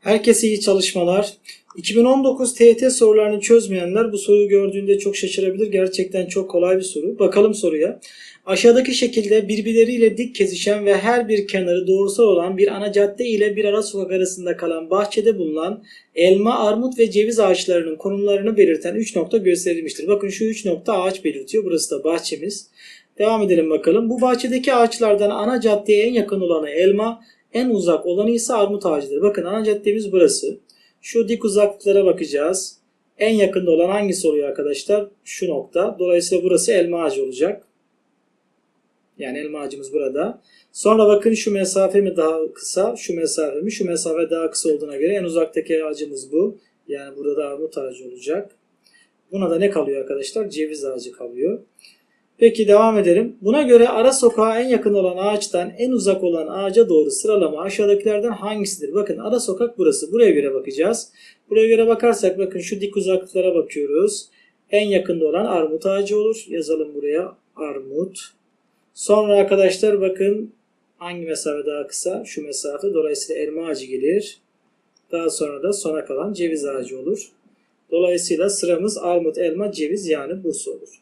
Herkese iyi çalışmalar. 2019 TYT sorularını çözmeyenler bu soruyu gördüğünde çok şaşırabilir. Gerçekten çok kolay bir soru. Bakalım soruya. Aşağıdaki şekilde birbirleriyle dik kesişen ve her bir kenarı doğrusal olan bir ana cadde ile bir ara sokak arasında kalan bahçede bulunan elma, armut ve ceviz ağaçlarının konumlarını belirten 3 nokta gösterilmiştir. Bakın şu 3 nokta ağaç belirtiyor. Burası da bahçemiz. Devam edelim bakalım. Bu bahçedeki ağaçlardan ana caddeye en yakın olanı elma, en uzak olanı ise armut ağacıdır. Bakın ana caddemiz burası. Şu dik uzaklıklara bakacağız. En yakında olan hangisi oluyor arkadaşlar? Şu nokta. Dolayısıyla burası elma ağacı olacak. Yani elma ağacımız burada. Sonra bakın şu mesafe mi daha kısa, şu mesafe mi? Şu mesafe daha kısa olduğuna göre en uzaktaki ağacımız bu. Yani burada da armut ağacı olacak. Buna da ne kalıyor arkadaşlar? Ceviz ağacı kalıyor. Peki devam edelim. Buna göre ara sokağa en yakın olan ağaçtan en uzak olan ağaca doğru sıralama aşağıdakilerden hangisidir? Bakın ara sokak burası. Buraya göre bakacağız. Buraya göre bakarsak bakın şu dik uzaklıklara bakıyoruz. En yakında olan armut ağacı olur. Yazalım buraya armut. Sonra arkadaşlar bakın hangi mesafe daha kısa? Şu mesafe. Dolayısıyla elma ağacı gelir. Daha sonra da sona kalan ceviz ağacı olur. Dolayısıyla sıramız armut, elma, ceviz yani Bursa olur.